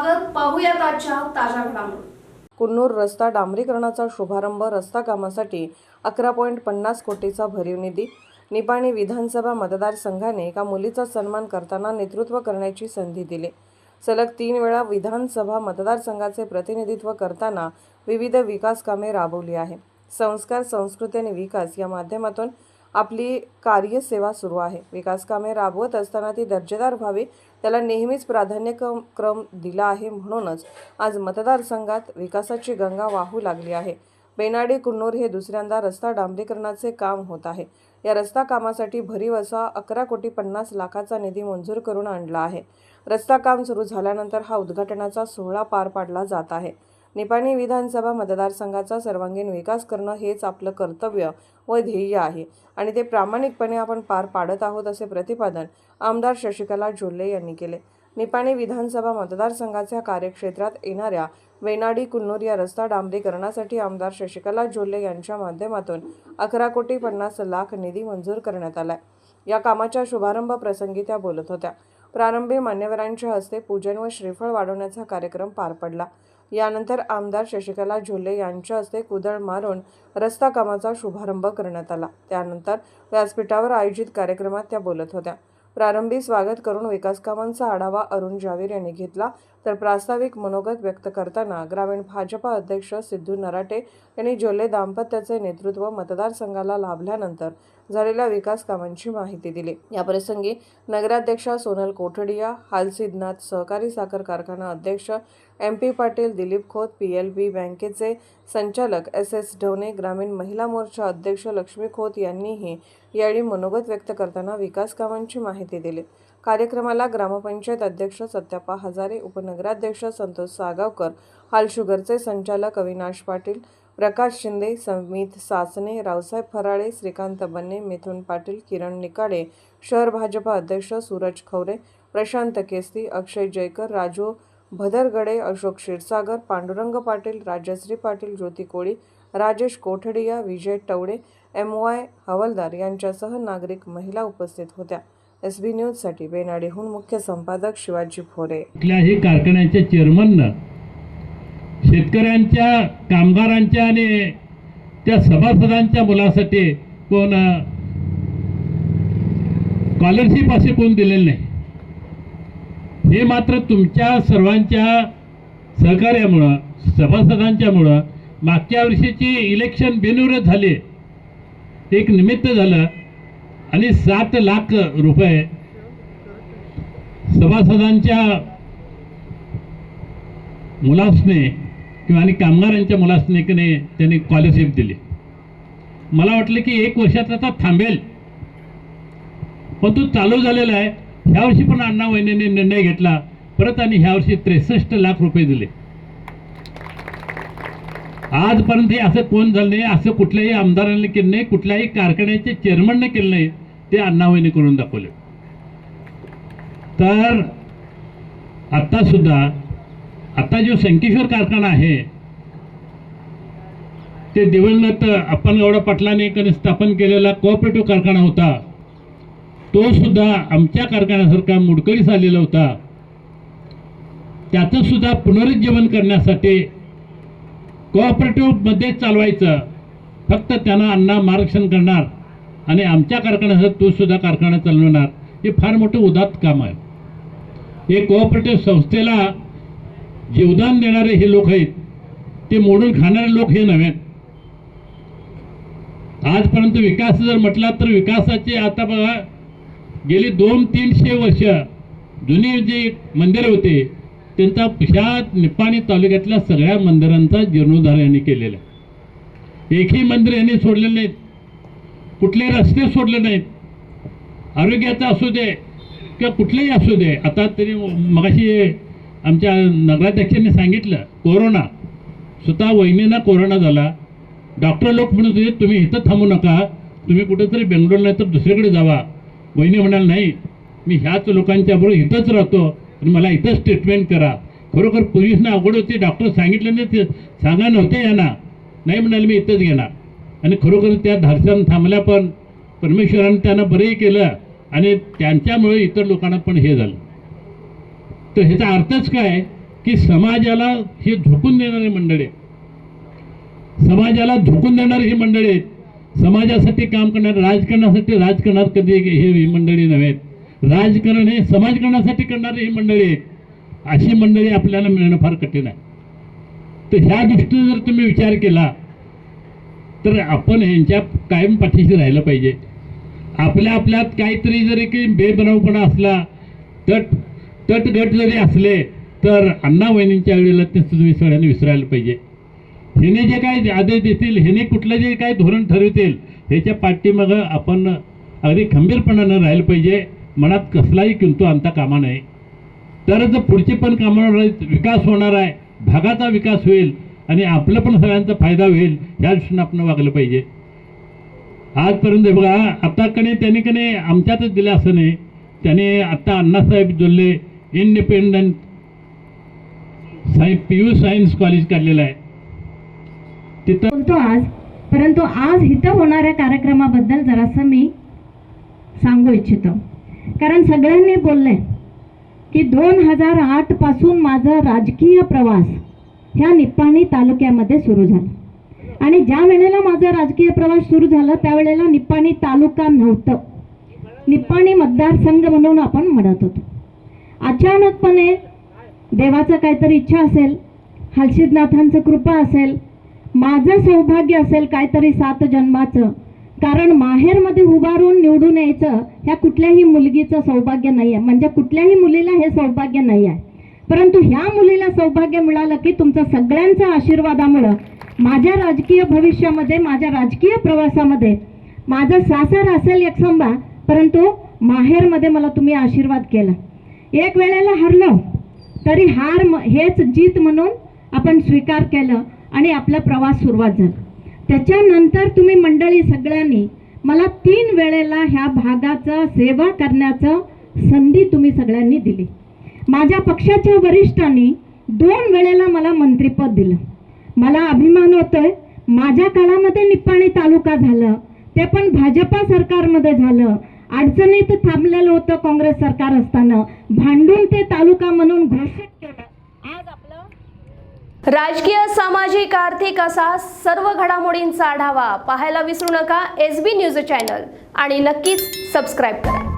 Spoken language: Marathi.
स्वागत पाहूयात आजच्या ताज्या घडामोडी. कुन्नूर रस्ता डांबरीकरणाचा शुभारंभ रस्ता कामासाठी अकरा पॉईंट पन्नास कोटीचा भरीव निधी. निपाणी विधानसभा मतदारसंघाने एका मुलीचा सन्मान करताना नेतृत्व करण्याची संधी दिली. सलग तीन वेळा विधानसभा मतदारसंघाचे प्रतिनिधित्व करताना विविध विकास कामे राबवली आहे. संस्कार संस्कृती आणि विकास या माध्यमातून आपली कार्यसेवा सुरू आहे. विकासकामे राबवत असताना ती दर्जेदार व्हावी त्याला नेहमीच प्राधान्य क्रम क्रम दिला आहे म्हणूनच आज मतदारसंघात विकासाची गंगा वाहू लागली आहे. बेनाडी कुन्नूर हे दुसऱ्यांदा रस्ता डांबरीकरणाचे काम होत आहे. या रस्ता कामासाठी भरीव असा अकरा कोटी पन्नास लाखाचा निधी मंजूर करून आणला आहे. रस्ता काम सुरू झाल्यानंतर हा उद्घाटनाचा सोहळा पार पाडला जात आहे. निपाणी विधानसभा मतदारसंघाचा सर्वांगीण विकास करणं हेच आपलं कर्तव्य व ध्येय आहे. आणि ते प्रामाणिकपणे आपण पार पाडत आहोत असे प्रतिपादन आमदार शशिकला झुल्ले यांनी केले. निपाणी विधानसभा मतदारसंघाच्या कार्यक्षेत्रात येणाऱ्या वेनाडी कुन्नूर या रस्ता डांबरीकरणासाठी आमदार शशिकला झुल्ले यांच्या माध्यमातून अकरा कोटी पन्नास लाख निधी मंजूर करण्यात आलाय. या कामाच्या शुभारंभ प्रसंगी त्या बोलत होत्या. प्रारंभी मान्यवरांच्या हस्ते पूजन व श्रीफळ वाढवण्याचा कार्यक्रम पार पडला. यानंतर आमदार शशिकला झुले यांच्या हस्ते कुदळ मारून रस्ता कामाचा शुभारंभ करण्यात आला. त्यानंतर व्यासपीठावर आयोजित कार्यक्रमात त्या बोलत होत्या. प्रारंभी स्वागत करून विकास कामांचा आढावा अरुण जावीर यांनी घेतला. तर प्रास्ताविक मनोगत व्यक्त करताना ग्रामीण भाजपा अध्यक्ष सिद्धू नराटे यांनी जोले दाम्पत्याचे नेतृत्व मतदारसंघाला लाभल्यानंतर झालेल्या विकास कामांची माहिती दिली. याप्रसंगी नगराध्यक्षा सोनल कोठडिया हालसिद्धनाथ सहकारी साखर कारखाना अध्यक्ष M P Patil Dilip Khot P L B बँकेचे संचालक एस एस ढवणे ग्रामीण महिला मोर्चा अध्यक्ष लक्ष्मी खोत यांनीही यावेळी मनोगत व्यक्त करताना विकास कामांची माहिती दिली. कार्यक्रमाला ग्रामपंचायत अध्यक्ष सत्यापा हजारे उपनगराध्यक्ष संतोष सागावकर हाल शुगरचे संचालक अविनाश पाटील प्रकाश शिंदे समित सासने रावसाहेब फराळे श्रीकांत बन्ने मिथुन पाटील किरण निकाडे शहर भाजपा अध्यक्ष सूरज खवरे प्रशांत केसती अक्षय जयकर राजू भदरगडे अशोक क्षीरसागर पांडुरंग पाटील राजश्री पाटील ज्योती कोळी राजेश कोठडिया विजय टवडे एम वाय हवलदार यांच्यासह नागरिक महिला उपस्थित होत्या. एस बी न्यूजसाठी बेनाडीहून मुख्य संपादक शिवाजी फोरे. कुठल्याही कारखान्याच्या चेअरमननं शेतकऱ्यांच्या कामगारांच्या आणि त्या सभासदांच्या मुलासाठी कोण स्कॉलरशिप असे कोण दिलेले नाही. हे मात्र तुमच्या सर्वांच्या सहकार्यामुळं सभासदांच्यामुळं मागच्या वर्षीची इलेक्शन बिनविरोध झाले. एक निमित्त झालं आणि सात लाख रुपये सभासदांच्या मुलासने किंवा आणि कामगारांच्या मुलासनिकने त्यांनी स्कॉलरशिप दिली. मला वाटलं की एक वर्षात आता थांबेल. पण तो चालू झालेला आहे. ह्या वर्षी पण अण्णा वहिनीने निर्णय घेतला. परत आणि ह्यावर्षी त्रेसष्ट लाख रुपये दिले. आजपर्यंत हे असं कोण झालं नाही असं कुठल्याही आमदारांनी केलं नाही कुठल्याही कारखान्याचे चेअरमनने केलं नाही ते अण्णावहिनी करून दाखवले. तर आता सुद्धा आता जो संकेश्वर कारखाना आहे ते दिवंगत अप्पनगौडा पाटलाने स्थापन केलेला कोऑपरेटिव्ह कारखाना होता. तो सुद्धा आमच्या कारखान्यासारखा मुडकळीस आलेला होता. त्याचं सुद्धा पुनरुज्जीवन करण्यासाठी कोऑपरेटिव्हमध्ये चालवायचं. फक्त त्यांना अण्णा मार्गदर्शन करणार आणि आमच्या कारखान्यासाठी तो सुद्धा कारखाना चालवणार हे फार मोठं उदात्त काम आहे. हे कोऑपरेटिव्ह संस्थेला जीवदान देणारे हे लोक आहेत. ते मोडून खाणारे लोक हे नव्हे. आजपर्यंत विकास जर म्हटला तर विकासाचे आता बघा गेली दोन तीनशे वर्ष जुनी जे मंदिरं होते त्यांचा ह्या निपाणी तालुक्यातल्या सगळ्या मंदिरांचा जीर्णोद्धार यांनी केलेला आहे. एकही मंदिर यांनी सोडलेलं नाहीत. कुठले रस्ते सोडले नाहीत. आरोग्याचं असू दे किंवा कुठलेही असू दे आता तरी मगाशी आमच्या नगराध्यक्षांनी सांगितलं कोरोना. स्वतः वहिनींना कोरोना झाला. डॉक्टर लोक म्हणत होते तुम्ही इथं थांबू नका. तुम्ही कुठेतरी बेंगलोर नाही तर दुसरीकडे जावा. वहिनी म्हणाल नाही. मी ह्याच लोकांच्या बरोबर इथंच राहतो. आणि मला इथंच ट्रीटमेंट करा. खरोखर पोलिसना अवघड होती. डॉक्टर सांगितलं नाही ते सांगा नव्हते यांना. नाही म्हणाल मी इथंच घेणार. आणि खरोखर त्या धाडसानं थांबल्या पण परमेश्वरानं त्यांना बरंही केलं. आणि त्यांच्यामुळे इतर लोकांना पण हे झालं. तर ह्याचा अर्थच काय? की समाजाला हे झोकून देणारी मंडळी समाजाला झोकून देणारी ही मंडळी आहेत. समाजासाठी काम करणार राजकारणासाठी राजकारणात कधी हे मंडळी नव्हेत राजकारण हे समाजकारणासाठी करणारी ही मंडळी आहेत. अशी मंडळी आपल्याला मिळणं फार कठीण आहे. तर ह्या दृष्टीने जर तुम्ही विचार केला तर आपण यांच्या कायम पाठीशी राहिलं पाहिजे. आपल्या आपल्यात काहीतरी जरी काही बेबनावपणा असला तर तटगट जरी असले तर अण्णा वहिनींच्या वेळेला ते तुम्ही सगळ्यांनी विसरायला पाहिजे. ह्याने जे काय आदेश देतील ह्याने कुठलं जे काय धोरण ठरवतील ह्याच्या पाठीमागं आपण अगदी खंबीरपणानं राहिलं पाहिजे. मनात कसलाही किंतू आणता कामा नये. तरच पुढचे पण कामं विकास होणार आहे भागाचा विकास होईल आणि आपलं पण सगळ्यांचा फायदा होईल ह्या दृष्टीनं आपण वागलं पाहिजे. आजपर्यंत बघा आता कणे त्यांनी कणे आमच्यातच दिलं असं नाही. त्याने आत्ता अण्णासाहेब जोल्ले इंडिपेंडंट साय पी यू सायन्स कॉलेज काढलेलं आहे. तिथं बोलतो आज परंतु आज इथं होणाऱ्या कार्यक्रमाबद्दल जरासं मी सांगू इच्छितो. कारण सगळ्यांनी बोलले की दोन हजार आठपासून माझा राजकीय प्रवास ह्या निप्पाणी तालुक्यामध्ये सुरू झाला. आणि ज्या वेळेला माझा राजकीय प्रवास सुरू झाला त्यावेळेला निप्पाणी तालुका नव्हतं. निप्पाणी मतदारसंघ म्हणून आपण म्हणत होतो. अचानकपणे देवाचं काहीतरी इच्छा असेल हलसिद्धनाथांचं कृपा असेल माझं सौभाग्य असेल काहीतरी सात जन्माचं कारण माहेरमध्ये उभारून निवडून यायचं ह्या कुठल्याही मुलगीचं सौभाग्य नाही आहे म्हणजे कुठल्याही मुलीला हे सौभाग्य नाही आहे परंतु ह्या मुलीला सौभाग्य मिळालं की तुमचं सगळ्यांच्या आशीर्वादामुळं माझ्या राजकीय भविष्यामध्ये माझ्या राजकीय प्रवासामध्ये माझं सासर असेल एकसंबा परंतु माहेरमध्ये मला तुम्ही आशीर्वाद केला. एक वेळेला हरलो तरी हार म- हेच जीत म्हणून आपण स्वीकार केलं आणि आपला प्रवास सुरुवात झाला. त्याच्यानंतर तुम्ही मंडळी सगळ्यांनी मला तीन वेळेला ह्या भागाचं सेवा करण्याचं संधी तुम्ही सगळ्यांनी दिली. माझ्या पक्षाच्या वरिष्ठांनी दोन वेळेला मला मंत्रिपद दिलं. मला अभिमान होतोय माझ्या काळामध्ये निप्पाणी तालुका झालं ते पण भाजपा सरकारमध्ये झालं अडचणीत थांबलेलं होतं काँग्रेस सरकार असताना. भांडून ते तालुका म्हणून घोषित केलं. आज आपलं राजकीय सामाजिक आर्थिक असा सर्व घडामोडींचा आढावा पाहायला विसरू नका. एस बी न्यूज चॅनल आणि नक्कीच सबस्क्राईब करा.